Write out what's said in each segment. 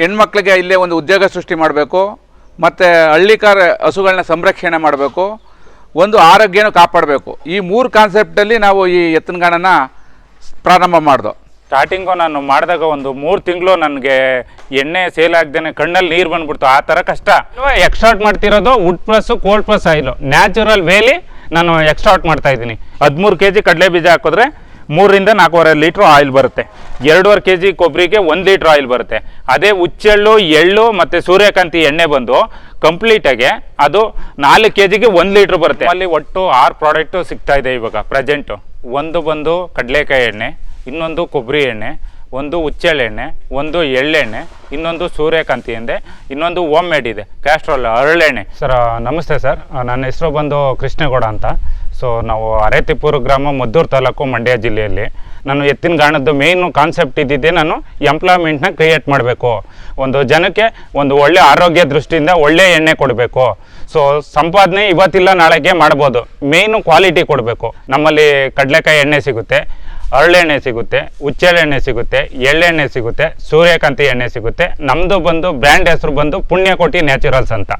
ಹೆಣ್ಮಕ್ಳಿಗೆ ಇಲ್ಲೇ ಒಂದು ಉದ್ಯೋಗ ಸೃಷ್ಟಿ ಮಾಡಬೇಕು, ಮತ್ತು ಹಳ್ಳಿಕಾರ ಹಸುಗಳನ್ನ ಸಂರಕ್ಷಣೆ ಮಾಡಬೇಕು, ಒಂದು ಆರೋಗ್ಯನೂ ಕಾಪಾಡಬೇಕು. ಈ ಮೂರು ಕಾನ್ಸೆಪ್ಟಲ್ಲಿ ನಾವು ಈ ಎತ್ತಿನಗಾಣನ ಪ್ರಾರಂಭ ಮಾಡ್ದೋ. ಸ್ಟಾರ್ಟಿಂಗು ನಾನು ಮಾಡಿದಾಗ ಒಂದು ಮೂರು ತಿಂಗಳು ನನಗೆ ಎಣ್ಣೆ ಸೇಲ್ ಆಗ್ದೇನೆ ಕಣ್ಣಲ್ಲಿ ನೀರು ಬಂದ್ಬಿಡ್ತು. ಆ ಥರ ಕಷ್ಟ. ಎಕ್ಸ್ಟ್ರಾಟ್ ಮಾಡ್ತಿರೋದು wood plus cold plus oil natural ವೇಲಿ ನಾನು ಎಕ್ಸ್ಟ್ರಾಟ್ ಮಾಡ್ತಾ ಇದ್ದೀನಿ. ಹದಿಮೂರು ಕೆ ಜಿ ಕಡಲೆ ಬೀಜ ಹಾಕಿದ್ರೆ ಮೂರರಿಂದ ನಾಲ್ಕೂವರೆ ಲೀಟ್ರ್ ಆಯಿಲ್ ಬರುತ್ತೆ. ಎರಡೂವರೆ ಕೆ ಜಿ ಕೊಬ್ಬರಿಗೆ ಒಂದು ಲೀಟ್ರ್ ಆಯಿಲ್ ಬರುತ್ತೆ. ಅದೇ ಹುಚ್ಚೆಳ್ಳು ಎಳ್ಳು ಮತ್ತು ಸೂರ್ಯಕಾಂತಿ ಎಣ್ಣೆ ಬಂದು ಕಂಪ್ಲೀಟಾಗಿ ಅದು ನಾಲ್ಕು ಕೆ ಜಿಗೆ ಒಂದು ಲೀಟ್ರ್ ಬರುತ್ತೆ. ಅಲ್ಲಿ ಒಟ್ಟು ಆರು ಪ್ರಾಡಕ್ಟು ಸಿಗ್ತಾ ಇದೆ ಇವಾಗ ಪ್ರೆಸೆಂಟು ಒಂದು ಬಂದು ಕಡಲೆಕಾಯಿ ಎಣ್ಣೆ, ಇನ್ನೊಂದು ಕೊಬ್ಬರಿ ಎಣ್ಣೆ, ಒಂದು ಹುಚ್ಚೆಳ್ಳೆಣ್ಣೆ ಒಂದು ಎಳ್ಳೆಣ್ಣೆ ಇನ್ನೊಂದು ಸೂರ್ಯಕಾಂತಿ ಎಂದೆ ಇನ್ನೊಂದು ಓಮ್ ಮೇಡ್ ಇದೆ ಕ್ಯಾಸ್ಟ್ರೋಲ್ ಅರಳೆಣ್ಣೆ. ಸರ್ ನಮಸ್ತೆ ಸರ್ ನನ್ನ ಹೆಸರು ಬಂದು ಕೃಷ್ಣೇಗೌಡ ಅಂತ. ಸೊ ನಾವು ಅರೆತಿಪ್ಪೂರು ಗ್ರಾಮ ಮದ್ದೂರು ತಾಲೂಕು ಮಂಡ್ಯ ಜಿಲ್ಲೆಯಲ್ಲಿ ನಾನು ಎತ್ತಿನ ಗಾಣದ್ದು ಮೇಯ್ನು ಕಾನ್ಸೆಪ್ಟ್ ಇದ್ದಿದ್ದೆ ನಾನು ಎಂಪ್ಲಾಯ್ಮೆಂಟ್ನ ಕ್ರಿಯೇಟ್ ಮಾಡಬೇಕು. ಒಂದು ಜನಕ್ಕೆ ಒಂದು ಒಳ್ಳೆ ಆರೋಗ್ಯ ದೃಷ್ಟಿಯಿಂದ ಒಳ್ಳೆ ಎಣ್ಣೆ ಕೊಡಬೇಕು. ಸೊ ಸಂಪಾದನೆ ಇವತ್ತಿಲ್ಲ ನಾಳೆಗೆ ಮಾಡ್ಬೋದು. ಮೇಯ್ನು ಕ್ವಾಲಿಟಿ ಕೊಡಬೇಕು. ನಮ್ಮಲ್ಲಿ ಕಡಲೆಕಾಯಿ ಎಣ್ಣೆ ಸಿಗುತ್ತೆ. ಹರಳೆಣ್ಣೆ ಸಿಗುತ್ತೆ ಹುಚ್ಚೆಳ್ಳೆಣ್ಣೆ ಸಿಗುತ್ತೆ, ಎಳ್ಳೆಣ್ಣೆ ಸಿಗುತ್ತೆ, ಸೂರ್ಯಕಾಂತಿ ಎಣ್ಣೆ ಸಿಗುತ್ತೆ. ನಮ್ಮದು ಬಂದು, ಬ್ರ್ಯಾಂಡ್ ಹೆಸರು ಬಂದು ಪುಣ್ಯಕೋಟಿ ನ್ಯಾಚುರಲ್ಸ್ ಅಂತ.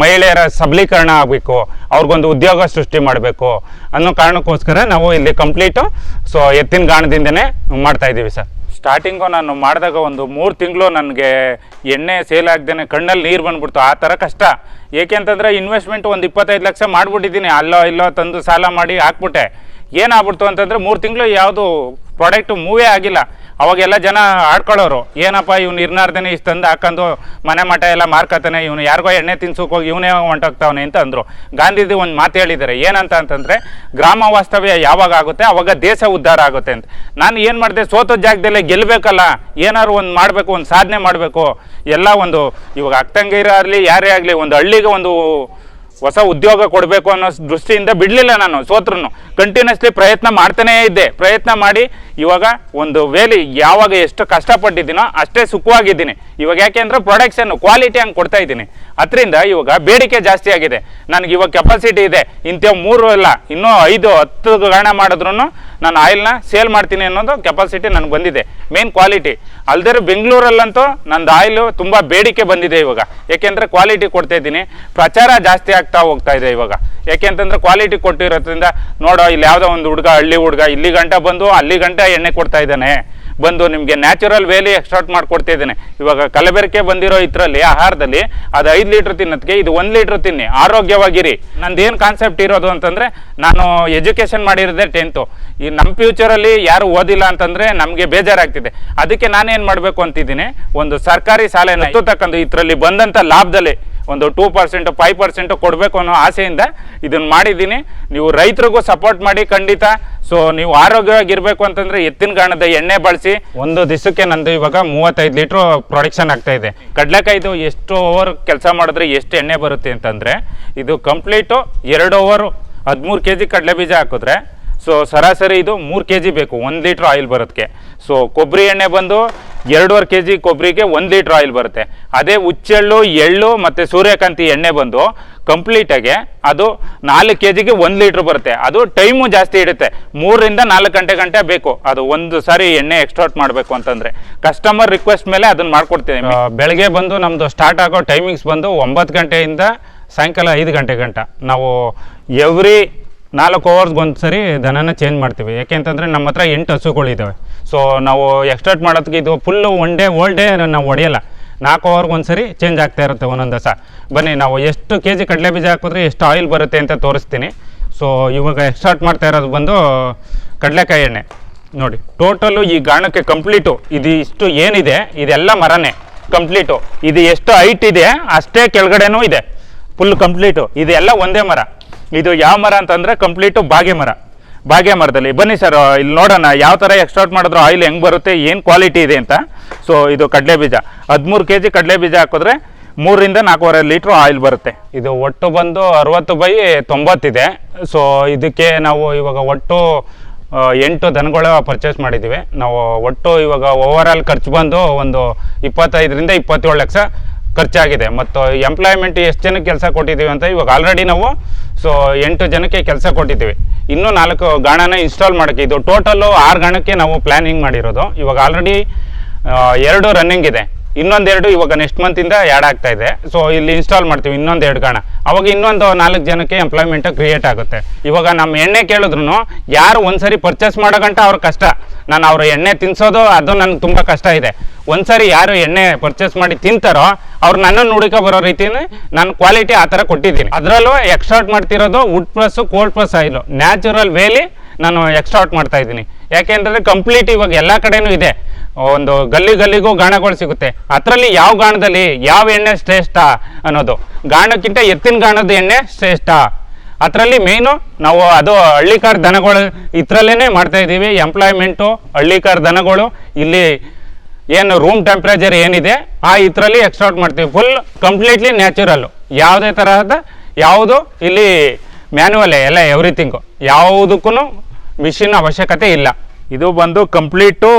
ಮಹಿಳೆಯರ ಸಬಲೀಕರಣ ಆಗಬೇಕು, ಅವ್ರಿಗೊಂದು ಉದ್ಯೋಗ ಸೃಷ್ಟಿ ಮಾಡಬೇಕು ಅನ್ನೋ ಕಾರಣಕ್ಕೋಸ್ಕರ ನಾವು ಇಲ್ಲಿ ಕಂಪ್ಲೀಟು, ಸೊ ಎತ್ತಿನ ಗಾಣದಿಂದನೇ ಮಾಡ್ತಾ ಇದ್ದೀವಿ ಸರ್. ಸ್ಟಾರ್ಟಿಂಗು ನಾನು ಮಾಡಿದಾಗ ಒಂದು ಮೂರು ತಿಂಗಳು ನನಗೆ ಎಣ್ಣೆ ಸೇಲ್ ಆಗ್ದೇ ಕಣ್ಣಲ್ಲಿ ನೀರು ಬಂದ್ಬಿಡ್ತು, ಆ ಥರ ಕಷ್ಟ. ಏಕೆಂತಂದರೆ ಇನ್ವೆಸ್ಟ್ಮೆಂಟ್ ಒಂದು ಇಪ್ಪತ್ತೈದು ಲಕ್ಷ ಮಾಡಿಬಿಟ್ಟಿದ್ದೀನಿ, ಅಲ್ಲೋ ಇಲ್ಲೋ ತಂದು ಸಾಲ ಮಾಡಿ ಹಾಕ್ಬಿಟ್ಟೆ. ಏನಾಗ್ಬಿಡ್ತು ಅಂತಂದರೆ ಮೂರು ತಿಂಗಳು ಯಾವುದು ಪ್ರಾಡಕ್ಟು ಮೂವೇ ಆಗಿಲ್ಲ. ಅವಾಗೆಲ್ಲ ಜನ ಆಡ್ಕೊಳ್ಳೋರು, ಏನಪ್ಪ ಇವ್ನು ಇರ್ನಾರ್ದೇನೆ ಇಷ್ಟು ತಂದು ಹಾಕೊಂಡು ಮನೆ ಮಠ ಎಲ್ಲ ಮಾರ್ಕತಾನೆ ಇವನು ಯಾರಿಗೋ ಎಣ್ಣೆ ತಿನ್ಸೋಕೆ ಹೋಗಿ ಇವನೇ ಹೊಂಟೋಗ್ತಾವನೆ ಅಂತ ಅಂದರು. ಗಾಂಧೀಜಿ ಒಂದು ಮಾತು ಹೇಳಿದ್ದಾರೆ ಏನಂತ ಅಂತಂದರೆ ಗ್ರಾಮ ವಾಸ್ತವ್ಯ ಯಾವಾಗ ಆಗುತ್ತೆ, ಅವಾಗ ದೇಶ ಉದ್ಧಾರ ಆಗುತ್ತೆ ಅಂತ. ನಾನು ಏನು ಮಾಡಿದೆ ಸೋತ ಜಾಗದಲ್ಲೇ ಗೆಲ್ಲಬೇಕಲ್ಲ ಏನಾದ್ರು ಒಂದು ಮಾಡಬೇಕು, ಒಂದು ಸಾಧನೆ ಮಾಡಬೇಕು. ಎಲ್ಲ ಒಂದು ಇವಾಗ ಅಕ್ಕಂಗೀರ ಇರಲಿ ಯಾರೇ ಆಗಲಿ, ಒಂದು ಹಳ್ಳಿಗೆ ಒಂದು ಹೊಸ ಉದ್ಯೋಗ ಕೊಡಬೇಕು ಅನ್ನೋ ದೃಷ್ಟಿಯಿಂದ ಬಿಡಲಿಲ್ಲ ನಾನು, ಸೋತ್ರನು. ಕಂಟಿನ್ಯೂಸ್ಲಿ ಪ್ರಯತ್ನ ಮಾಡ್ತಾನೇ ಇದ್ದೆ. ಪ್ರಯತ್ನ ಮಾಡಿ ಇವಾಗ ಒಂದು ವೇಲಿ ಯಾವಾಗ ಎಷ್ಟು ಕಷ್ಟಪಟ್ಟಿದ್ದೀನೋ ಅಷ್ಟೇ ಸುಖವಾಗಿದ್ದೀನಿ. ಇವಾಗ ಯಾಕೆ ಅಂದರೆ ಪ್ರೊಡಕ್ಷನ್ ಕ್ವಾಲಿಟಿ ಹಂಗೆ ಕೊಡ್ತಾ ಇದ್ದೀನಿ. ಅದರಿಂದ ಇವಾಗ ಬೇಡಿಕೆ ಜಾಸ್ತಿ ಆಗಿದೆ. ನನಗೆ ಇವಾಗ ಕೆಪಾಸಿಟಿ ಇದೆ. ಇಂಥ ಮೂರು ಅಲ್ಲ, ಇನ್ನೂ ಐದು, ಹತ್ತು ಗಣ ಮಾಡಿದ್ರು ನಾನು ಆಯಿಲ್ನ ಸೇಲ್ ಮಾಡ್ತೀನಿ ಅನ್ನೋದು ಕೆಪಾಸಿಟಿ ನನಗೆ ಬಂದಿದೆ. ಮೇನ್ ಕ್ವಾಲಿಟಿ ಅಲ್ದೇ ಬೆಂಗಳೂರಲ್ಲಂತೂ ನಂದು ಆಯಿಲು ತುಂಬ ಬೇಡಿಕೆ ಬಂದಿದೆ ಇವಾಗ. ಏಕೆಂದರೆ ಕ್ವಾಲಿಟಿ ಕೊಡ್ತಾ ಇದ್ದೀನಿ. ಪ್ರಚಾರ ಜಾಸ್ತಿ ಆಗ್ತಾ ಹೋಗ್ತಾ ಇದೆ ಇವಾಗ. ಯಾಕೆಂತಂದ್ರೆ ಕ್ವಾಲಿಟಿ ಕೊಟ್ಟಿರೋದ್ರಿಂದ ನೋಡೋ, ಇಲ್ಲಿ ಯಾವುದೋ ಒಂದು ಹುಡುಗ, ಹಳ್ಳಿ ಹುಡುಗ, ಇಲ್ಲಿ ಗಂಟ ಬಂದು ಅಲ್ಲಿ ಗಂಟ ಎಣ್ಣೆ ಕೊಡ್ತಾ ಇದ್ದಾನೆ. ಬಂದು ನಿಮಗೆ ನ್ಯಾಚುರಲ್ ವೇಲಿ ಎಕ್ಸ್ಟ್ರಾಕ್ಟ್ ಮಾಡ್ಕೊಡ್ತಾ ಇವಾಗ ಕಲಬೆರಕೆ ಬಂದಿರೋ ಇದರಲ್ಲಿ, ಆಹಾರದಲ್ಲಿ, ಅದು ಐದು ಲೀಟ್ರ್ ತಿನ್ನೋದಕ್ಕೆ ಇದು ಒಂದು ಲೀಟ್ರ್ ತಿನ್ನಿ, ಆರೋಗ್ಯವಾಗಿರಿ. ನಂದು ಏನು ಕಾನ್ಸೆಪ್ಟ್ ಇರೋದು ಅಂತಂದರೆ, ನಾನು ಎಜುಕೇಷನ್ ಮಾಡಿರೋದೇ ಟೆಂತು ಈ ನಮ್ಮ ಫ್ಯೂಚರಲ್ಲಿ ಯಾರು ಓದಿಲ್ಲ ಅಂತಂದರೆ ನಮಗೆ ಬೇಜಾರಾಗ್ತಿದೆ. ಅದಕ್ಕೆ ನಾನೇನು ಮಾಡಬೇಕು ಅಂತಿದ್ದೀನಿ, ಒಂದು ಸರ್ಕಾರಿ ಶಾಲೆನ ತಕ್ಕಂಥ ಇದರಲ್ಲಿ ಬಂದಂಥ ಲಾಭದಲ್ಲಿ ಒಂದು ಟೂ ಪರ್ಸೆಂಟ್ ಫೈವ್ ಪರ್ಸೆಂಟ್ ಕೊಡಬೇಕು ಅನ್ನೋ ಆಸೆಯಿಂದ ಇದನ್ನು ಮಾಡಿದ್ದೀನಿ. ನೀವು ರೈತರಿಗೂ ಸಪೋರ್ಟ್ ಮಾಡಿ ಖಂಡಿತ. ಸೊ ನೀವು ಆರೋಗ್ಯವಾಗಿರಬೇಕು ಅಂತಂದರೆ ಎತ್ತಿನ ಗಾಣದ ಎಣ್ಣೆ ಬಳಸಿ. ಒಂದು ದಿವಸಕ್ಕೆ ನಂದು ಇವಾಗ ಮೂವತ್ತೈದು ಲೀಟ್ರ್ ಪ್ರೊಡಕ್ಷನ್ ಆಗ್ತಾ ಇದೆ. ಕಡಲೆಕಾಯ್ದು ಎಷ್ಟು ಓವರ್ ಕೆಲಸ ಮಾಡಿದ್ರೆ ಎಷ್ಟು ಎಣ್ಣೆ ಬರುತ್ತೆ ಅಂತಂದರೆ, ಇದು ಕಂಪ್ಲೀಟು ಎರಡು ಓವರು ಹದಿಮೂರು ಕೆ ಜಿ ಕಡಲೆ ಬೀಜ ಹಾಕಿದ್ರೆ ಸೊ ಸರಾಸರಿ ಇದು ಮೂರು ಕೆ ಜಿ ಬೇಕು, ಒಂದು ಲೀಟ್ರ್ ಆಯಿಲ್ ಬರೋದಕ್ಕೆ ಸೊ ಕೊಬ್ಬರಿ ಎಣ್ಣೆ ಬಂದು ಎರಡೂವರೆ ಕೆ ಜಿ ಕೊಬ್ಬರಿಗೆ ಒಂದು ಲೀಟ್ರ್ ಆಯಿಲ್ ಬರುತ್ತೆ. ಅದೇ ಹುಚ್ಚೆಳ್ಳು, ಎಳ್ಳು ಮತ್ತು ಸೂರ್ಯಕಾಂತಿ ಎಣ್ಣೆ ಬಂದು ಕಂಪ್ಲೀಟಾಗಿ ಅದು ನಾಲ್ಕು ಕೆ ಜಿಗೆ ಒಂದು ಲೀಟ್ರ್ ಬರುತ್ತೆ. ಅದು ಟೈಮು ಜಾಸ್ತಿ ಇಡುತ್ತೆ. ಮೂರರಿಂದ ನಾಲ್ಕು ಗಂಟೆ ಗಂಟೆ ಬೇಕು. ಅದು ಒಂದು ಸಾರಿ ಎಣ್ಣೆ ಎಕ್ಸ್ಟ್ರಾಕ್ಟ್ ಮಾಡಬೇಕು ಅಂತಂದರೆ. ಕಸ್ಟಮರ್ ರಿಕ್ವೆಸ್ಟ್ ಮೇಲೆ ಅದನ್ನು ಮಾಡ್ಕೊಡ್ತೀನಿ. ಬೆಳಗ್ಗೆ ಬಂದು ನಮ್ಮದು ಸ್ಟಾರ್ಟ್ ಆಗೋ ಟೈಮಿಂಗ್ಸ್ ಬಂದು ಒಂಬತ್ತು ಗಂಟೆಯಿಂದ ಸಾಯಂಕಾಲ ಐದು ಗಂಟೆ ಗಂಟ. ನಾವು ಎವ್ರಿ ನಾಲ್ಕು ಅವರ್ಸ್ಗೆ ಒಂದು ಸರಿ ದನನ ಚೇಂಜ್ ಮಾಡ್ತೀವಿ. ಯಾಕೆ ಅಂತಂದರೆ ನಮ್ಮ ಹತ್ರ ಎಂಟು ಹಸುಗಳಿದ್ದಾವೆ ಸೊ ನಾವು ಎಕ್ಸ್ಟ್ರಾಕ್ಟ್ ಮಾಡೋದಕ್ಕೆ ಇದು full one day whole day ನಾವು ಹೊಡೆಯಲ್ಲ. ನಾಲ್ಕು ಅವರ್ಗೆ ಒಂದು ಸರಿ ಚೇಂಜ್ ಆಗ್ತಾ ಇರುತ್ತೆ ಒಂದೊಂದು ದಸ ಬನ್ನಿ, ನಾವು ಎಷ್ಟು ಕೆ ಜಿ ಕಡಲೆ ಬೀಜ ಹಾಕಿದ್ರೆ ಎಷ್ಟು ಆಯಿಲ್ ಬರುತ್ತೆ ಅಂತ ತೋರಿಸ್ತೀನಿ. ಸೊ ಇವಾಗ ಎಕ್ಸ್ಟ್ರಾಕ್ಟ್ ಮಾಡ್ತಾ ಇರೋದು ಬಂದು ಕಡಲೆಕಾಯಿ ಎಣ್ಣೆ. ನೋಡಿ ಟೋಟಲು ಈ ಗಾಣಕ್ಕೆ ಕಂಪ್ಲೀಟು ಇದು ಇಷ್ಟು ಏನಿದೆ? ಇದೆಲ್ಲ ಮರನೇ. ಕಂಪ್ಲೀಟು ಇದು ಎಷ್ಟು ಹೈಟ್ ಇದೆ? ಅಷ್ಟೇ ಕೆಳಗಡೆನೂ ಇದೆ. ಫುಲ್ ಕಂಪ್ಲೀಟು ಇದೆಲ್ಲ ಒಂದೇ ಮರ. ಇದು ಯಾವ ಮರ ಅಂತಂದರೆ ಕಂಪ್ಲೀಟು ಬಾಗೆ ಮರ. ಬಾಗೆ ಮರದಲ್ಲಿ. ಬನ್ನಿ ಸರ್ ಇಲ್ಲಿ ನೋಡೋಣ ಯಾವ ಥರ ಎಕ್ಸ್ಟ್ರಾಕ್ಟ್ ಮಾಡಿದ್ರು ಆಯಿಲ್ ಹೆಂಗೆ ಬರುತ್ತೆ, ಏನು ಕ್ವಾಲಿಟಿ ಇದೆ ಅಂತ. ಸೊ ಇದು ಕಡಲೆ ಬೀಜ. ಹದಿಮೂರು ಕೆ ಜಿ ಕಡಲೆ ಬೀಜ ಹಾಕಿದ್ರೆ ಮೂರರಿಂದ ನಾಲ್ಕೂವರೆ ಲೀಟ್ರ್ ಆಯಿಲ್ ಬರುತ್ತೆ. ಇದು ಒಟ್ಟು ಬಂದು ಅರವತ್ತು ಬೈ ತೊಂಬತ್ತಿದೆ. ಸೊ ಇದಕ್ಕೆ ನಾವು ಇವಾಗ ಒಟ್ಟು ಎಂಟು ದನಗಳ ಪರ್ಚೇಸ್ ಮಾಡಿದ್ದೀವಿ. ನಾವು ಒಟ್ಟು ಇವಾಗ ಓವರ್ ಆಲ್ ಖರ್ಚು ಬಂದು ಒಂದು ಇಪ್ಪತ್ತೈದರಿಂದ ಇಪ್ಪತ್ತೇಳು ಲಕ್ಷ ಖರ್ಚಾಗಿದೆ. ಮತ್ತು ಎಂಪ್ಲಾಯ್ಮೆಂಟ್ ಎಷ್ಟು ಜನಕ್ಕೆ ಕೆಲಸ ಕೊಟ್ಟಿದ್ದೀವಿ ಅಂತ ಇವಾಗ ಆಲ್ರೆಡಿ ನಾವು ಸೊ ಎಂಟು ಜನಕ್ಕೆ ಕೆಲಸ ಕೊಟ್ಟಿದ್ದೀವಿ. ಇನ್ನೂ ನಾಲ್ಕು ಗಾಣನ ಇನ್ಸ್ಟಾಲ್ ಮಾಡೋಕ್ಕೆ, ಇದು ಟೋಟಲ್ಲು ಆರು ಗಾಣಕ್ಕೆ ನಾವು ಪ್ಲ್ಯಾನಿಂಗ್ ಮಾಡಿರೋದು. ಇವಾಗ ಆಲ್ರೆಡಿ ಎರಡು ರನ್ನಿಂಗ್ ಇದೆ. ಇನ್ನೊಂದೆರಡು ಇವಾಗ ನೆಕ್ಸ್ಟ್ ಮಂತಿಂದ ಆ್ಯಡ್ ಆಗ್ತಾ ಇದೆ. ಸೊ ಇಲ್ಲಿ ಇನ್ಸ್ಟಾಲ್ ಮಾಡ್ತೀವಿ ಇನ್ನೊಂದು ಎರಡು ಗಾಣ ಅವಾಗ ಇನ್ನೊಂದು ನಾಲ್ಕು ಜನಕ್ಕೆ ಎಂಪ್ಲಾಯ್ಮೆಂಟ್ ಕ್ರಿಯೇಟ್ ಆಗುತ್ತೆ. ಇವಾಗ ನಮ್ಮ ಎಣ್ಣೆ ಕೇಳಿದ್ರು ಯಾರು ಒಂದ್ಸರಿ ಪರ್ಚೇಸ್ ಮಾಡೋ ಗಂಟ ಅವ್ರ ಕಷ್ಟ. ನಾನು ಅವ್ರ ಎಣ್ಣೆ ತಿನ್ಸೋದು, ಅದು ನನಗೆ ತುಂಬ ಕಷ್ಟ ಇದೆ. ಒಂದ್ಸರಿ ಯಾರು ಎಣ್ಣೆ ಪರ್ಚೇಸ್ ಮಾಡಿ ತಿಂತಾರೋ, ಅವ್ರು ನನ್ನನ್ನು ಹುಡುಕ ಬರೋ ರೀತಿನೇ ನಾನು ಕ್ವಾಲಿಟಿ ಆ ಥರ ಕೊಟ್ಟಿದ್ದೀನಿ. ಅದರಲ್ಲೂ ಎಕ್ಸ್ಟ್ರಾಕ್ಟ್ ಮಾಡ್ತಿರೋದು wood plus cold plus oil natural ವೇಲಿ ನಾನು ಎಕ್ಸ್ಟ್ರಾಕ್ಟ್ ಮಾಡ್ತಾ ಇದ್ದೀನಿ. ಯಾಕೆಂದ್ರೆ ಕಂಪ್ಲೀಟ್ ಇವಾಗ ಎಲ್ಲ ಕಡೆನೂ ಇದೆ. ಒಂದು ಗಲ್ಲಿ ಗಲ್ಲಿಗೂ ಗಾಣಗಳು ಸಿಗುತ್ತೆ. ಅದರಲ್ಲಿ ಯಾವ ಗಾಣದಲ್ಲಿ ಯಾವ ಎಣ್ಣೆ ಶ್ರೇಷ್ಠ ಅನ್ನೋದು. ಗಾಣಕ್ಕಿಂತ ಎತ್ತಿನ ಗಾಣದ ಎಣ್ಣೆ ಶ್ರೇಷ್ಠ. ಅದರಲ್ಲಿ ಮೇಯ್ನು ನಾವು ಅದು ಹಳ್ಳಿಕಾರ್ ದನಗಳು ಇದರಲ್ಲೇ ಮಾಡ್ತಾ ಇದ್ದೀವಿ. ಎಂಪ್ಲಾಯ್ಮೆಂಟು ಹಳ್ಳಿಕಾರ್ ದನಗಳು. ಇಲ್ಲಿ ಏನು ರೂಮ್ ಟೆಂಪ್ರೇಚರ್ ಏನಿದೆ, ಆ ಇದರಲ್ಲಿ ಎಕ್ಸ್ಟ್ರಾಕ್ಟ್ ಮಾಡ್ತೀವಿ. ಫುಲ್ ಕಂಪ್ಲೀಟ್ಲಿ ನ್ಯಾಚುರಲ್ಲು ಯಾವುದೇ ತರಹದ ಯಾವುದು ಇಲ್ಲಿ ಮ್ಯಾನ್ಯುವಲ್ ಎಲ್ಲ ಎವ್ರಿಥಿಂಗು ಯಾವುದಕ್ಕೂ ಮಿಷಿನ್ ಅವಶ್ಯಕತೆ ಇಲ್ಲ. ಇದು ಬಂದು ಕಂಪ್ಲೀಟು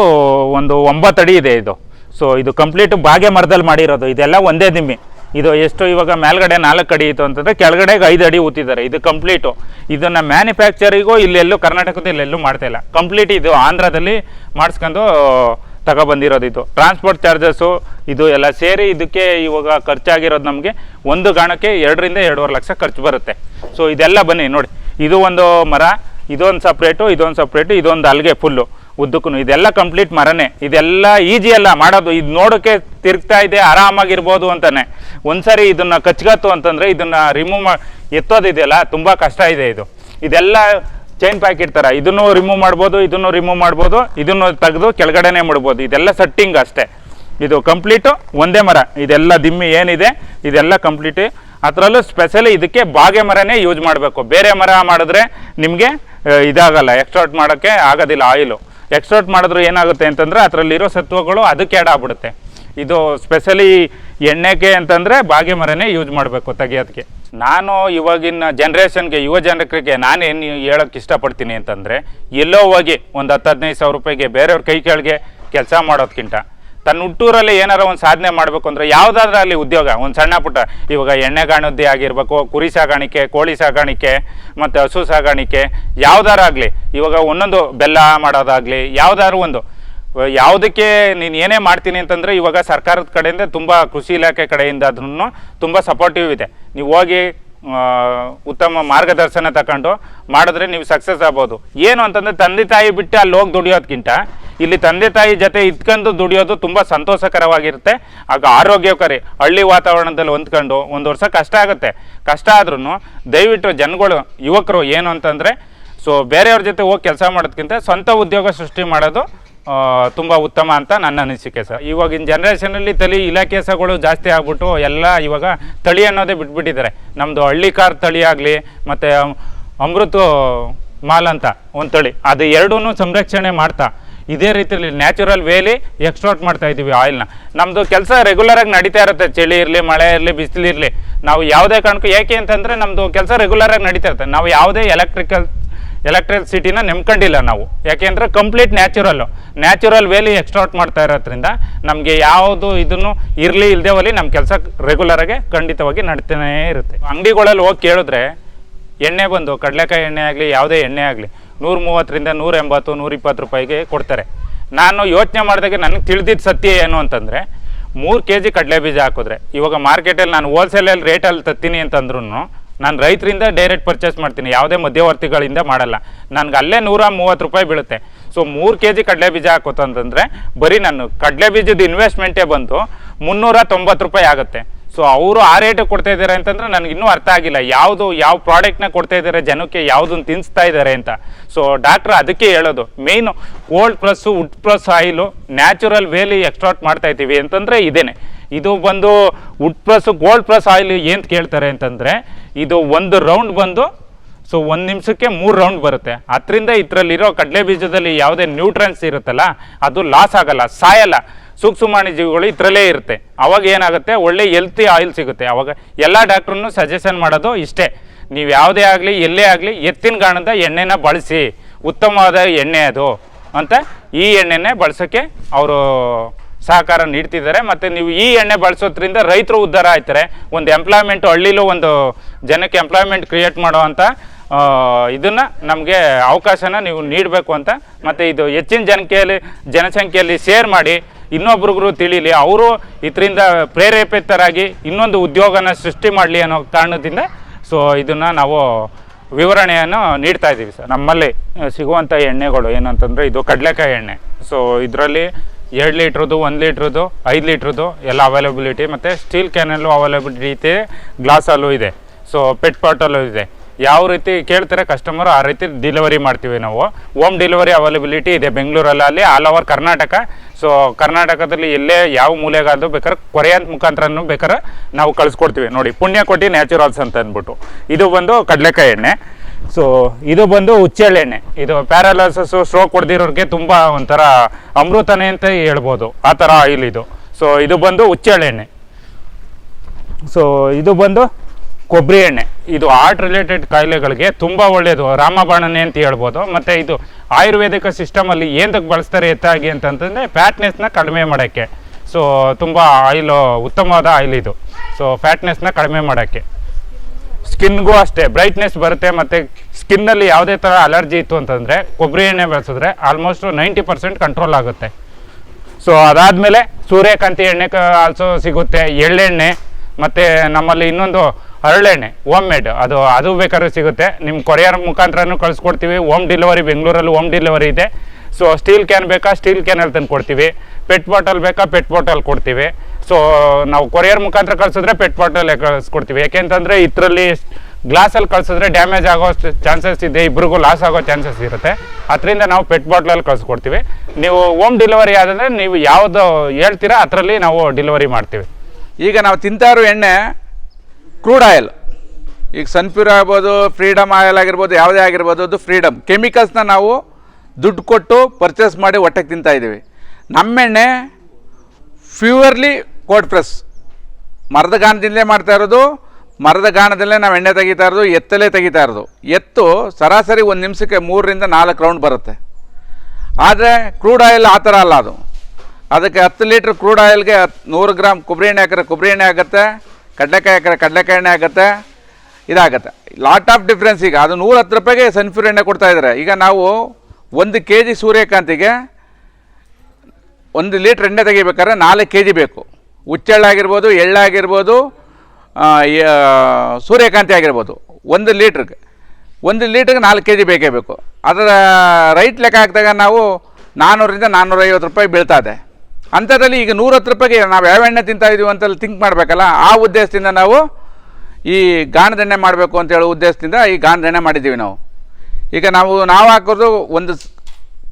ಒಂದು ಒಂಬತ್ತು ಅಡಿ ಇದೆ ಇದು. ಸೊ ಇದು ಕಂಪ್ಲೀಟು ಬಾಗೆ ಮರದಲ್ಲಿ ಮಾಡಿರೋದು. ಇದೆಲ್ಲ ಒಂದೇ ದಿಮ್ಮಿ. ಇದು ಎಷ್ಟು ಇವಾಗ ಮೇಲ್ಗಡೆ ನಾಲ್ಕು ಅಡಿ ಇತ್ತು ಅಂತಂದರೆ ಕೆಳಗಡೆಗೆ ಐದು ಅಡಿ ಊತಿದ್ದಾರೆ. ಇದು ಕಂಪ್ಲೀಟು. ಇದನ್ನು ಮ್ಯಾನುಫ್ಯಾಕ್ಚರಿಗೂ ಇಲ್ಲೆಲ್ಲೂ ಕರ್ನಾಟಕದ ಇಲ್ಲೆಲ್ಲೂ ಮಾಡ್ತಾ ಇಲ್ಲ. ಕಂಪ್ಲೀಟ್ ಇದು ಆಂಧ್ರದಲ್ಲಿ ಮಾಡಿಸ್ಕೊಂಡು ತಗೊಬಂದಿರೋದು ಇದು. ಟ್ರಾನ್ಸ್ಪೋರ್ಟ್ ಚಾರ್ಜಸ್ಸು ಇದು ಎಲ್ಲ ಸೇರಿ ಇದಕ್ಕೆ ಇವಾಗ ಖರ್ಚಾಗಿರೋದು ನಮಗೆ ಒಂದು ಗಾಣಕ್ಕೆ ಎರಡರಿಂದ ಎರಡೂವರೆ ಲಕ್ಷ ಖರ್ಚು ಬರುತ್ತೆ. ಸೊ ಇದೆಲ್ಲ ಬನ್ನಿ ನೋಡಿ. ಇದು ಒಂದು ಮರ. ಇದೊಂದು ಸಪ್ರೇಟು ಇದೊಂದು ಸಪ್ರೇಟು ಇದೊಂದು ಅಲ್ಲಿಗೆ ಫುಲ್ಲು ಉದ್ದಕ್ಕೂ ಇದೆಲ್ಲ ಕಂಪ್ಲೀಟ್ ಮರನೇ. ಇದೆಲ್ಲ ಈಜಿ ಅಲ್ಲ ಮಾಡೋದು. ಇದು ನೋಡೋಕ್ಕೆ ತಿರುಗ್ತಾ ಇದೆ, ಆರಾಮಾಗಿರ್ಬೋದು ಅಂತಾನೆ. ಒಂದ್ಸರಿ ಇದನ್ನು ಕಚ್ಗತ್ತು ಅಂತಂದರೆ ಇದನ್ನು ರಿಮೂವ್ ಮಾ, ಎತ್ತೋದಿದೆಯಲ್ಲ, ತುಂಬ ಕಷ್ಟ ಇದೆ ಇದು. ಇದೆಲ್ಲ ಚೈನ್ ಪ್ಯಾಕ್ ಥರ ಇದನ್ನು ರಿಮೂವ್ ಮಾಡ್ಬೋದು, ಇದನ್ನು ರಿಮೂವ್ ಮಾಡ್ಬೋದು, ಇದನ್ನು ತೆಗೆದು ಕೆಳಗಡೆನೆ ಮಾಡ್ಬೋದು. ಇದೆಲ್ಲ ಸೆಟ್ಟಿಂಗ್ ಅಷ್ಟೇ. ಇದು ಕಂಪ್ಲೀಟು ಒಂದೇ ಮರ. ಇದೆಲ್ಲ ದಿಮ್ಮಿ ಏನಿದೆ, ಇದೆಲ್ಲ ಕಂಪ್ಲೀಟ್ ಅದರಲ್ಲೂ ಸ್ಪೆಷಲಿ ಇದಕ್ಕೆ ಬಾಗೆ ಮರನೇ ಯೂಸ್ ಮಾಡಬೇಕು. ಬೇರೆ ಮರ ಮಾಡಿದ್ರೆ ನಿಮಗೆ ಇದಾಗಲ್ಲ. ಎಕ್ಸ್ಟ್ರಾಕ್ಟ್ ಮಾಡೋಕ್ಕೆ ಆಗೋದಿಲ್ಲ ಆಯಿಲು ಎಕ್ಸ್ಟ್ರಾಕ್ಟ್ ಮಾಡಿದ್ರು ಏನಾಗುತ್ತೆ ಅಂತಂದರೆ ಅದರಲ್ಲಿರೋ ಸತ್ವಗಳು ಅದಕ್ಕೆ ಆಗ್ಬಿಡುತ್ತೆ. ಇದು ಸ್ಪೆಷಲಿ ಎಣ್ಣೆಗೆ ಅಂತಂದರೆ ಬಾಗೆ ಮರನೇ ಯೂಸ್ ಮಾಡಬೇಕು ತೆಗಿಯೋದಕ್ಕೆ. ನಾನು ಇವಾಗಿನ ಜನ್ರೇಷನ್ಗೆ ಯುವ ಜನರಿಗೆ ನಾನೇನು ಹೇಳೋಕ್ಕೆ ಇಷ್ಟಪಡ್ತೀನಿ ಅಂತಂದರೆ ಎಲ್ಲೋ ಹೋಗಿ ಒಂದು ಹತ್ತು ಹದಿನೈದು ಸಾವಿರ ರೂಪಾಯಿಗೆ ಬೇರೆಯವ್ರ ಕೈ ಕೆಳಗೆ ಕೆಲಸ ಮಾಡೋದಕ್ಕಿಂತ ತನ್ನ ಹುಟ್ಟೂರಲ್ಲಿ ಏನಾರ ಒಂದು ಸಾಧನೆ ಮಾಡಬೇಕು ಅಂದರೆ ಯಾವುದಾದ್ರೂ ಅಲ್ಲಿ ಉದ್ಯೋಗ, ಒಂದು ಸಣ್ಣ ಪುಟ್ಟ. ಇವಾಗ ಎಣ್ಣೆ ಗಾಣದ್ದೇ ಆಗಿರಬೇಕು, ಕುರಿ ಸಾಗಾಣಿಕೆ ಕೋಳಿ ಸಾಗಾಣಿಕೆ ಮತ್ತು ಹಸು ಸಾಗಾಣಿಕೆ ಯಾವ್ದಾರ ಆಗಲಿ. ಇವಾಗ ಒಂದೊಂದು ಬೆಲ್ಲ ಮಾಡೋದಾಗಲಿ, ಯಾವ್ದಾದ್ರು ಒಂದು. ಯಾವುದಕ್ಕೆ ನೀನು ಏನೇ ಮಾಡ್ತೀನಿ ಅಂತಂದರೆ ಇವಾಗ ಸರ್ಕಾರದ ಕಡೆಯಿಂದ ತುಂಬ ಕೃಷಿ ಇಲಾಖೆ ಕಡೆಯಿಂದ ಅದನ್ನು ತುಂಬ ಸಪೋರ್ಟಿವ್ ಇದೆ. ನೀವು ಹೋಗಿ ಉತ್ತಮ ಮಾರ್ಗದರ್ಶನ ತಗೊಂಡು ಮಾಡಿದ್ರೆ ನೀವು ಸಕ್ಸಸ್ ಆಗ್ಬೋದು. ಏನು ಅಂತಂದರೆ ತಂದೆ ತಾಯಿ ಬಿಟ್ಟು ಅಲ್ಲಿ ಹೋಗಿ ದುಡಿಯೋದಕ್ಕಿಂತ ಇಲ್ಲಿ ತಂದೆ ತಾಯಿ ಜೊತೆ ಇದ್ಕೊಂಡು ದುಡಿಯೋದು ತುಂಬ ಸಂತೋಷಕರವಾಗಿರುತ್ತೆ. ಆಗ ಆರೋಗ್ಯಕರಿ, ಹಳ್ಳಿ ವಾತಾವರಣದಲ್ಲಿ ಹೊಂದ್ಕೊಂಡು ಒಂದು ವರ್ಷ ಕಷ್ಟ ಆಗುತ್ತೆ. ಕಷ್ಟ ಆದ್ರೂ ದಯವಿಟ್ಟು ಜನಗಳು, ಯುವಕರು ಏನು ಅಂತಂದರೆ, ಸೊ ಬೇರೆಯವ್ರ ಜೊತೆ ಹೋಗಿ ಕೆಲಸ ಮಾಡೋದಕ್ಕಿಂತ ಸ್ವಂತ ಉದ್ಯೋಗ ಸೃಷ್ಟಿ ಮಾಡೋದು ತುಂಬ ಉತ್ತಮ ಅಂತ ನನ್ನ ಅನಿಸಿಕೆ ಸರ್. ಇವಾಗಿನ ಜನ್ರೇಷನಲ್ಲಿ ತಳಿ ಇಲಾಖೆಸಗಳು ಜಾಸ್ತಿ ಆಗ್ಬಿಟ್ಟು ಎಲ್ಲ ಇವಾಗ ತಳಿ ಅನ್ನೋದೇ ಬಿಟ್ಬಿಟ್ಟಿದ್ದಾರೆ. ನಮ್ಮದು ಹಳ್ಳಿಕಾರ್ ತಳಿ ಆಗಲಿ, ಮತ್ತು ಅಮೃತ ಮಾಲ್ ಅಂತ ಒಂದು ತಳಿ, ಅದು ಎರಡೂ ಸಂರಕ್ಷಣೆ ಮಾಡ್ತಾ ಇದೇ ರೀತಿಯಲ್ಲಿ ನ್ಯಾಚುರಲ್ ವೇಲಿ ಎಕ್ಸ್ಟ್ರಾಕ್ಟ್ ಮಾಡ್ತಾ ಇದ್ದೀವಿ ಆಯಿಲ್ನ ನಮ್ಮದು ಕೆಲಸ ರೆಗ್ಯುಲರಾಗಿ ನಡೀತಾ ಇರುತ್ತೆ. ಚಳಿ ಇರಲಿ, ಮಳೆ ಇರಲಿ ಬಿಸಿಲಿರಲಿ ನಾವು ಯಾವುದೇ ಕಾರಣಕ್ಕೂ ಯಾಕೆ ಅಂತಂದರೆ ನಮ್ಮದು ಕೆಲಸ ರೆಗ್ಯುಲರಾಗಿ ನಡೀತಾ ಇರುತ್ತೆ. ನಾವು ಯಾವುದೇ ಎಲೆಕ್ಟ್ರಿಕಲ್ ಎಲೆಕ್ಟ್ರಿಸಿಟಿನ ನೆಮ್ಕೊಂಡಿಲ್ಲ ನಾವು. ಯಾಕೆಂದರೆ ಕಂಪ್ಲೀಟ್ ನ್ಯಾಚುರಲ್ಲು ನ್ಯಾಚುರಲ್ ವೇಲಿ ಎಕ್ಸ್ಟ್ರಾಕ್ಟ್ ಮಾಡ್ತಾ ಇರೋದ್ರಿಂದ ನಮಗೆ ಯಾವುದು ಇದನ್ನು ಇರಲಿ ಇಲ್ಲದೆ ನಮ್ಮ ಕೆಲಸ ರೆಗ್ಯುಲರಾಗೆ ಖಂಡಿತವಾಗಿ ನಡೀತಾನೇ ಇರುತ್ತೆ. ಅಂಗಡಿಗಳಲ್ಲಿ ಹೋಗಿ ಕೇಳಿದ್ರೆ ಎಣ್ಣೆ ಬಂದು, ಕಡಲೆಕಾಯಿ ಎಣ್ಣೆ ಆಗಲಿ, ಯಾವುದೇ ಎಣ್ಣೆ ಆಗಲಿ ನೂರ ಮೂವತ್ತರಿಂದ ನೂರ ಎಂಬತ್ತು ನೂರ ಇಪ್ಪತ್ತು ರೂಪಾಯಿಗೆ ಕೊಡ್ತಾರೆ. ನಾನು ಯೋಚನೆ ಮಾಡಿದಾಗ ನನಗೆ ತಿಳಿದಿದ್ದ ಸತ್ಯ ಏನು ಅಂತಂದರೆ, ಮೂರು ಕೆ ಜಿ ಕಡಲೆ ಬೀಜ ಹಾಕಿದ್ರೆ, ಇವಾಗ ಮಾರ್ಕೆಟಲ್ಲಿ ನಾನು ಹೋಲ್ಸೇಲಲ್ಲಿ ರೇಟಲ್ಲಿ ತತ್ತೀನಿ ಅಂತಂದ್ರೂ ನಾನು ರೈತರಿಂದ ಡೈರೆಕ್ಟ್ ಪರ್ಚೇಸ್ ಮಾಡ್ತೀನಿ, ಯಾವುದೇ ಮಧ್ಯವರ್ತಿಗಳಿಂದ ಮಾಡಲ್ಲ. ನನಗೆ ಅಲ್ಲೇ ನೂರ ಮೂವತ್ತು ರೂಪಾಯಿ ಬೀಳುತ್ತೆ. ಸೊ ಮೂರು ಕೆ ಜಿ ಕಡಲೆ ಬೀಜ ಹಾಕೋತಂತಂದರೆ, ಬರೀ ನಾನು ಕಡಲೆ ಬೀಜದ ಇನ್ವೆಸ್ಟ್ಮೆಂಟೇ ಬಂತು ಮುನ್ನೂರ ತೊಂಬತ್ತು ರೂಪಾಯಿ ಆಗುತ್ತೆ. ಸೊ ಅವರು ಆ ರೇಟಿಗೆ ಕೊಡ್ತಾ ಇದ್ದಾರೆ ಅಂತಂದ್ರೆ ನನಗೆ ಇನ್ನೂ ಅರ್ಥ ಆಗಿಲ್ಲ. ಯಾವುದು, ಯಾವ ಪ್ರಾಡಕ್ಟ್ನ ಕೊಡ್ತಾ ಇದ್ದಾರೆ, ಜನಕ್ಕೆ ಯಾವುದನ್ನು ತಿನ್ನಿಸ್ತಾ ಇದ್ದಾರೆ ಅಂತ. ಸೊ ಡಾಕ್ಟ್ರ್ ಅದಕ್ಕೆ ಹೇಳೋದು. Main old plus wood plus oil natural ವೇಲಿ extract ಮಾಡ್ತಾ ಇದ್ದೀವಿ ಅಂತಂದರೆ ಇದೇನೆ. ಇದು ಬಂದು wood plus gold plus oil ಏನು ಕೇಳ್ತಾರೆ ಅಂತಂದರೆ, ಇದು ಒಂದು ರೌಂಡ್ ಬಂದು ಸೊ ಒಂದು ನಿಮಿಷಕ್ಕೆ ಮೂರು ರೌಂಡ್ ಬರುತ್ತೆ. ಅದರಿಂದ ಇದರಲ್ಲಿರೋ ಕಡಲೆ ಬೀಜದಲ್ಲಿ ಯಾವುದೇ ನ್ಯೂಟ್ರನ್ಸ್ ಇರುತ್ತಲ್ಲ, ಅದು ಲಾಸ್ ಆಗಲ್ಲ, ಸಾಯಲ್ಲ. ಸೂಕ್ಷ್ಮಾಣಿ ಜೀವಿಗಳು ಇದರಲ್ಲೇ ಇರುತ್ತೆ. ಅವಾಗ ಏನಾಗುತ್ತೆ? ಒಳ್ಳೆ ಹೆಲ್ತಿ ಆಯಿಲ್ ಸಿಗುತ್ತೆ. ಅವಾಗ ಎಲ್ಲ ಡಾಕ್ಟ್ರನ್ನು ಸಜೆಷನ್ ಮಾಡೋದು ಇಷ್ಟೇ. ನೀವು ಯಾವುದೇ ಆಗಲಿ, ಎಲ್ಲೇ ಆಗಲಿ, ಎತ್ತಿನ ಗಾಣದ ಎಣ್ಣೆನ ಬಳಸಿ. ಉತ್ತಮವಾದ ಎಣ್ಣೆ ಅದು ಅಂತ ಈ ಎಣ್ಣೆನೇ ಬಳಸೋಕ್ಕೆ ಅವರು ಸಹಕಾರ ನೀಡ್ತಿದ್ದಾರೆ. ಮತ್ತು ನೀವು ಈ ಎಣ್ಣೆ ಬಳಸೋದ್ರಿಂದ ರೈತರು ಉದ್ಧಾರ ಆಯ್ತಾರೆ. ಒಂದು ಎಂಪ್ಲಾಯ್ಮೆಂಟ್ ಹಳ್ಳಿಲೂ ಒಂದು ಜನಕ್ಕೆ ಎಂಪ್ಲಾಯ್ಮೆಂಟ್ ಕ್ರಿಯೇಟ್ ಮಾಡುವಂಥ ಇದನ್ನು ನಮಗೆ ಅವಕಾಶನ ನೀವು ನೀಡಬೇಕು ಅಂತ ಮತ್ತು ಇದು ಹೆಚ್ಚಿನ ಜನಕೆಯಲ್ಲಿ ಜನಸಂಖ್ಯೆಯಲ್ಲಿ ಶೇರ್ ಮಾಡಿ ಇನ್ನೊಬ್ರಿಗೂ ತಿಳಿಲಿ, ಅವರು ಇದರಿಂದ ಪ್ರೇರೇಪಿತರಾಗಿ ಇನ್ನೊಂದು ಉದ್ಯೋಗನ ಸೃಷ್ಟಿ ಮಾಡಲಿ ಅನ್ನೋ ಕಾರಣದಿಂದ ಸೊ ಇದನ್ನು ನಾವು ವಿವರಣೆಯನ್ನು ನೀಡ್ತಾ ಇದ್ದೀವಿ ಸರ್. ನಮ್ಮಲ್ಲಿ ಸಿಗುವಂಥ ಎಣ್ಣೆಗಳು ಏನಂತಂದರೆ ಇದು ಕಡಲೆಕಾಯಿ ಎಣ್ಣೆ. ಸೊ ಇದರಲ್ಲಿ ಎರಡು ಲೀಟ್ರದ್ದು, ಒಂದು ಲೀಟ್ರದ್ದು, ಐದು ಲೀಟ್ರದ್ದು ಎಲ್ಲ ಅವೈಲಬಿಲಿಟಿ ಮತ್ತು ಸ್ಟೀಲ್ ಕ್ಯಾನಲ್ಲೂ ಅವೈಲಬಿಲಿಟಿ ಇದೆ ಗ್ಲಾಸಲ್ಲೂ ಇದೆ. ಸೊ ಪೆಟ್ ಪಾಟಲ್ಲೂ ಇದೆ. ಯಾವ ರೀತಿ ಕೇಳ್ತಾರೆ ಕಸ್ಟಮರ್ ಆ ರೀತಿ ಡೆಲಿವರಿ ಮಾಡ್ತೀವಿ ನಾವು. ಹೋಮ್ ಡೆಲಿವರಿ ಅವೈಲಬಿಲಿಟಿ ಇದೆ ಬೆಂಗಳೂರಲ್ಲಿ ಅಲ್ಲಿ ಆಲ್ ಓವರ್ ಕರ್ನಾಟಕ. ಸೊ ಕರ್ನಾಟಕದಲ್ಲಿ ಎಲ್ಲೇ ಯಾವ ಮೂಲೆಗಾದ್ರು ಬೇಕಾದ್ರೆ ಕೊರಿಯನ್ ಮುಖಾಂತರನೂ ಬೇಕಾದ್ರೆ ನಾವು ಕಳಿಸ್ಕೊಡ್ತೀವಿ. ನೋಡಿ ಪುಣ್ಯಕೋಟಿ ನ್ಯಾಚುರಲ್ಸ್ ಅಂತ ಅಂದ್ಬಿಟ್ಟು. ಇದು ಬಂದು ಕಡಲೆಕಾಯಿ ಎಣ್ಣೆ. ಸೊ ಇದು ಬಂದು ಹುಚ್ಚೆಳ್ಳೆ ಎಣ್ಣೆ. ಇದು ಪ್ಯಾರಾಲಿಸಿಸ್ ಸ್ಟ್ರೋಕ್ ಹೊಡೆದಿರೋರಿಗೆ ತುಂಬ ಒಂಥರ ಅಮೃತನೇ ಅಂತ ಹೇಳ್ಬೋದು. ಆ ಥರ ಆಯಿಲ್ ಇದು. ಸೊ ಇದು ಬಂದು ಹುಚ್ಚೆಳ್ಳೆ ಎಣ್ಣೆ. ಸೊ ಇದು ಬಂದು ಕೊಬ್ಬರಿ ಎಣ್ಣೆ. ಇದು ಹಾರ್ಟ್ ರಿಲೇಟೆಡ್ ಕಾಯಿಲೆಗಳಿಗೆ ತುಂಬ ಒಳ್ಳೆಯದು ರಾಮಬಾಣನೆ ಅಂತ ಹೇಳ್ಬೋದು. ಮತ್ತು ಇದು ಆಯುರ್ವೇದಿಕ ಸಿಸ್ಟಮಲ್ಲಿ ಏನಕ್ಕೆ ಬಳಸ್ತಾರೆ ಹೆಚ್ಚಾಗಿ ಅಂತಂತಂದರೆ ಫ್ಯಾಟ್ನೆಸ್ನ ಕಡಿಮೆ ಮಾಡೋಕ್ಕೆ. ಸೊ ತುಂಬ ಆಯಿಲು, ಉತ್ತಮವಾದ ಆಯಿಲ್ ಇದು. ಸೊ ಫ್ಯಾಟ್ನೆಸ್ನ ಕಡಿಮೆ ಮಾಡೋಕ್ಕೆ. ಸ್ಕಿನ್ಗೂ ಅಷ್ಟೇ ಬ್ರೈಟ್ನೆಸ್ ಬರುತ್ತೆ ಮತ್ತು ಸ್ಕಿನ್ನಲ್ಲಿ ಯಾವುದೇ ಥರ ಅಲರ್ಜಿ ಇತ್ತು ಅಂತಂದರೆ ಕೊಬ್ಬರಿ ಎಣ್ಣೆ ಬಳಸಿದ್ರೆ ಆಲ್ಮೋಸ್ಟು ನೈಂಟಿ ಪರ್ಸೆಂಟ್ ಕಂಟ್ರೋಲ್ ಆಗುತ್ತೆ. ಸೊ ಅದಾದಮೇಲೆ ಸೂರ್ಯಕಾಂತಿ ಎಣ್ಣೆ ಆಲ್ಸೋ ಸಿಗುತ್ತೆ, ಎಳ್ಳೆಣ್ಣೆ, ಮತ್ತು ನಮ್ಮಲ್ಲಿ ಇನ್ನೊಂದು ಹರಳೆಣ್ಣೆ ಹೋಮ್ ಮೇಡ್ ಅದು ಅದು ಬೇಕಾದ್ರೂ ಸಿಗುತ್ತೆ. ನಿಮ್ಮ ಕೊರಿಯರ್ ಮುಖಾಂತರನೂ ಕಳಿಸ್ಕೊಡ್ತೀವಿ. ಹೋಮ್ ಡೆಲಿವರಿ ಬೆಂಗಳೂರಲ್ಲಿ ಹೋಮ್ ಡೆಲಿವರಿ ಇದೆ. ಸೊ ಸ್ಟೀಲ್ ಕ್ಯಾನ್ ಬೇಕಾ? ಸ್ಟೀಲ್ ಕ್ಯಾನಲ್ಲಿ ತಂದು ಕೊಡ್ತೀವಿ ಪೆಟ್ ಬಾಟಲ್ ಬೇಕಾ? ಪೆಟ್ ಬಾಟಲ್ ಕೊಡ್ತೀವಿ. ಸೊ ನಾವು ಕೊರಿಯರ್ ಮುಖಾಂತರ ಕಳಿಸಿದ್ರೆ ಪೆಟ್ ಬಾಟಲ್ ಕಳಿಸ್ಕೊಡ್ತೀವಿ. ಯಾಕೆಂತಂದರೆ ಇದರಲ್ಲಿ ಗ್ಲಾಸಲ್ಲಿ ಕಳಿಸಿದ್ರೆ ಡ್ಯಾಮೇಜ್ ಆಗೋ ಚಾನ್ಸಸ್ ಇದೆ. ಇಬ್ರಿಗೂ ಲಾಸ್ ಆಗೋ ಚಾನ್ಸಸ್ ಇರುತ್ತೆ. ಅದರಿಂದ ನಾವು ಪೆಟ್ ಬಾಟ್ಲಲ್ಲಿ ಕಳಿಸ್ಕೊಡ್ತೀವಿ. ನೀವು ಹೋಮ್ ಡೆಲಿವರಿ ಆದಂದರೆ ನೀವು ಯಾವುದು ಹೇಳ್ತೀರಾ, ಅದರಲ್ಲಿ ನಾವು ಡೆಲಿವರಿ ಮಾಡ್ತೀವಿ. ಈಗ ನಾವು ತಿಂತಾರೋ ಎಣ್ಣೆ ಕ್ರೂಡ್ ಆಯಿಲ್. ಈಗ ಸನ್ಪ್ಯೂರ್ ಆಗ್ಬೋದು, ಫ್ರೀಡಮ್ ಆಯಿಲ್ ಆಗಿರ್ಬೋದು, ಯಾವುದೇ ಆಗಿರ್ಬೋದು, ಅದು ಫ್ರೀಡಮ್. ಕೆಮಿಕಲ್ಸ್ನ ನಾವು ದುಡ್ಡು ಕೊಟ್ಟು ಪರ್ಚೇಸ್ ಮಾಡಿ ಹೊಟ್ಟೆಗೆ ತಿಂತಾ ಇದ್ದೀವಿ. ನಮ್ಮೆಣ್ಣೆ ಫ್ಯೂವರ್ಲಿ ಕೋಡ್ ಪ್ರೆಸ್. ಮರದ ಗಾಣದಿಂದಲೇ ಮಾಡ್ತಾ ಇರೋದು, ಮರದ ಗಾಣದಲ್ಲೇ ನಾವು ಎಣ್ಣೆ ತೆಗಿತಾ ಇರೋದು, ಎತ್ತಲೇ ತೆಗಿತಾ ಇರೋದು. ಎತ್ತು ಸರಾಸರಿ ಒಂದು ನಿಮಿಷಕ್ಕೆ ಮೂರರಿಂದ ನಾಲ್ಕು ರೌಂಡ್ ಬರುತ್ತೆ. ಆದರೆ ಕ್ರೂಡ್ ಆಯಿಲ್ ಆ ಥರ ಅಲ್ಲ ಅದು. ಅದಕ್ಕೆ ಹತ್ತು ಲೀಟ್ರ್ ಕ್ರೂಡ್ ಆಯಿಲ್ಗೆ ಹತ್ತು ನೂರು ಗ್ರಾಮ್ ಕೊಬ್ಬರಿ ಎಣ್ಣೆ ಹಾಕಿದ್ರೆ ಕೊಬ್ಬರಿ ಎಣ್ಣೆ ಆಗುತ್ತೆ. ಕಡಲೆಕಾಯಿ ಹಾಕಿದ್ರೆ ಕಡಲೆಕಾಯಿ ಎಣ್ಣೆ ಆಗುತ್ತೆ, ಇದಾಗುತ್ತೆ. ಲಾಟ್ ಆಫ್ ಡಿಫ್ರೆನ್ಸ್ ಈಗ. ಅದು ನೂರ ಹತ್ತು ರೂಪಾಯಿಗೆ ಸನ್ಫ್ಯೂರ್ ಎಣ್ಣೆ ಕೊಡ್ತಾ ಇದ್ದಾರೆ ಈಗ ನಾವು ಒಂದು ಕೆ ಜಿ ಸೂರ್ಯಕಾಂತಿಗೆ ಒಂದು ಲೀಟ್ರ್ ಎಣ್ಣೆ ತೆಗಿಬೇಕಾದ್ರೆ ನಾಲ್ಕು ಕೆ ಜಿ ಬೇಕು ಹುಚ್ಚೆಳ್ಳಾಗಿರ್ಬೋದು ಎಳ್ಳಾಗಿರ್ಬೋದು ಸೂರ್ಯಕಾಂತಿ ಆಗಿರ್ಬೋದು. ಒಂದು ಲೀಟ್ರಿಗೆ. ಒಂದು ಲೀಟ್ರಿಗೆ ನಾಲ್ಕು ಕೆ ಜಿ ಬೇಕೇ ಬೇಕು. ಅದರ ರೈಟ್ ಲೆಕ್ಕ ಹಾಕಿದಾಗ ನಾವು ನಾನ್ನೂರಿಂದ ನಾನ್ನೂರೈವತ್ತು ರೂಪಾಯಿ ಬೀಳ್ತಾ ಇದೆ. ಅಂಥದ್ರಲ್ಲಿ ಈಗ ನೂರತ್ತು ರೂಪಾಯಿಗೆ ನಾವು ಯಾವ ಎಣ್ಣೆ ತಿಂತಾ ಇದೀವಿ ಅಂತಲ್ಲಿ ಥಿಂಕ್ ಮಾಡಬೇಕಲ್ಲ, ಆ ಉದ್ದೇಶದಿಂದ ನಾವು ಈ ಗಾಣದ ಎಣ್ಣೆ ಮಾಡಬೇಕು ಅಂತ ಹೇಳೋ ಉದ್ದೇಶದಿಂದ ಈ ಗಾಣದ ಎಣ್ಣೆ ಮಾಡಿದ್ದೀವಿ ನಾವು. ಈಗ ನಾವು ನಾವು ಹಾಕೋದು ಒಂದು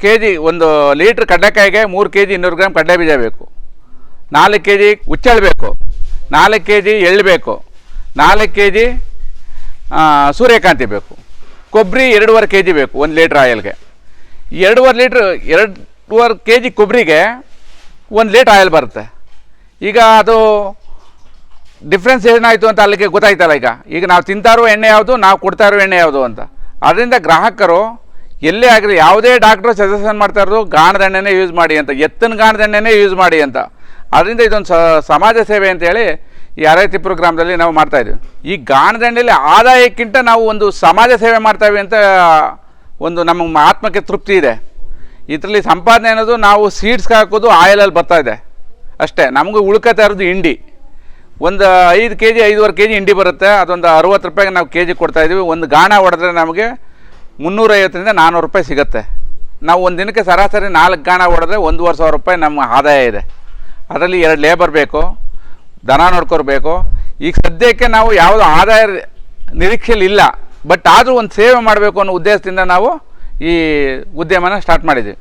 ಕೆ ಜಿ ಒಂದು ಲೀಟ್ರ್ ಕಡಲೆಕಾಯಿಗೆ ಮೂರು ಕೆ ಜಿ ಇನ್ನೂರು ಗ್ರಾಮ್ ಕಡಲೆ ಬೀಜ ಬೇಕು. ನಾಲ್ಕು ಕೆ ಜಿ ಬೇಕು. ನಾಲ್ಕು ಕೆ ಜಿ ಎಳ್ಳು ಬೇಕು. ನಾಲ್ಕು ಕೆ ಜಿ ಸೂರ್ಯಕಾಂತಿ ಬೇಕು. ಕೊಬ್ಬರಿ ಎರಡೂವರೆ ಕೆ ಜಿ ಬೇಕು, ಒಂದು ಲೀಟ್ರ್ ಆಯಿಲ್ಗೆ. ಎರಡೂವರೆ ಲೀಟ್ರ್, ಎರಡೂವರೆ ಕೆ ಜಿ ಕೊಬ್ಬರಿಗೆ ಒಂದು ಲೇಟ್ ಆಯಿಲ್ ಬರುತ್ತೆ. ಈಗ ಅದು ಡಿಫ್ರೆನ್ಸ್ ಏನಾಯಿತು ಅಂತ ಅಲ್ಲಿಗೆ ಗೊತ್ತಾಯ್ತಲ್ಲ ಈಗ. ಈಗ ನಾವು ತಿಂತಾರೋ ಎಣ್ಣೆ ಯಾವುದು, ನಾವು ಕೊಡ್ತಾ ಎಣ್ಣೆ ಯಾವುದು ಅಂತ. ಅದರಿಂದ ಗ್ರಾಹಕರು ಎಲ್ಲೇ ಆಗಲಿ ಯಾವುದೇ ಡಾಕ್ಟ್ರು ಸಜೆಷನ್ ಮಾಡ್ತಾ ಇರೋದು, ಗಾಣದ ಎಣ್ಣೆನೇ ಯೂಸ್ ಮಾಡಿ ಅಂತ, ಎತ್ತಿನ ಗಾಣದ ಎಣ್ಣೆನೇ ಯೂಸ್ ಮಾಡಿ ಅಂತ. ಅದರಿಂದ ಇದೊಂದು ಸಮಾಜ ಸೇವೆ ಅಂತೇಳಿ ಈ ಆರೈತಿ ಗ್ರಾಮದಲ್ಲಿ ನಾವು ಮಾಡ್ತಾಯಿದ್ವಿ ಈ ಗಾಣದ ಎಣ್ಣೆಯಲ್ಲಿ ಆದಾಯಕ್ಕಿಂತ ನಾವು ಒಂದು ಸಮಾಜ ಸೇವೆ ಮಾಡ್ತಾಯಿವಿ ಅಂತ ಒಂದು ನಮ್ಮ ಆತ್ಮಕ್ಕೆ ತೃಪ್ತಿ ಇದೆ. ಇದರಲ್ಲಿ ಸಂಪಾದನೆ ಅನ್ನೋದು ನಾವು ಸೀಡ್ಸ್ಗೆ ಹಾಕೋದು ಆಯಿಲಲ್ಲಿ ಬರ್ತಾ ಇದೆ. ಅಷ್ಟೇ, ನಮಗೂ ಉಳ್ಕೊತಾ ಇರೋದು ಹಿಂಡಿ. ಒಂದು ಐದು ಕೆ ಜಿ ಐದುವರೆ ಕೆ ಜಿ ಹಿಂಡಿ ಬರುತ್ತೆ, ಅದೊಂದು ಅರುವತ್ತು ರೂಪಾಯಿಗೆ ನಾವು ಕೆ ಜಿ ಕೊಡ್ತಾಯಿದ್ದೀವಿ ಒಂದು ಗಾಣ ಹೊಡೆದ್ರೆ ನಮಗೆ ಮುನ್ನೂರೈವತ್ತರಿಂದ ನಾನ್ನೂರು ರೂಪಾಯಿ ಸಿಗುತ್ತೆ. ನಾವು ಒಂದು ದಿನಕ್ಕೆ ಸರಾಸರಿ ನಾಲ್ಕು ಗಾಣ ಹೊಡೆದ್ರೆ ಒಂದೂವರೆ ಸಾವಿರ ರೂಪಾಯಿ ನಮ್ಮ ಆದಾಯ ಇದೆ. ಅದರಲ್ಲಿ ಎರಡು ಲೇಬರ್ ಬೇಕು, ದನ ನೋಡ್ಕೊರ್ಬೇಕು ಈಗ ಸದ್ಯಕ್ಕೆ ನಾವು ಯಾವುದೋ ಆದಾಯ ನಿರೀಕ್ಷೆಯಲ್ಲಿ ಇಲ್ಲ ಬಟ್ ಆದರೂ ಒಂದು ಸೇವೆ ಮಾಡಬೇಕು ಅನ್ನೋ ಉದ್ದೇಶದಿಂದ ನಾವು ಈ ಉದ್ಯಮನ ಸ್ಟಾರ್ಟ್ ಮಾಡಿದ್ದೀವಿ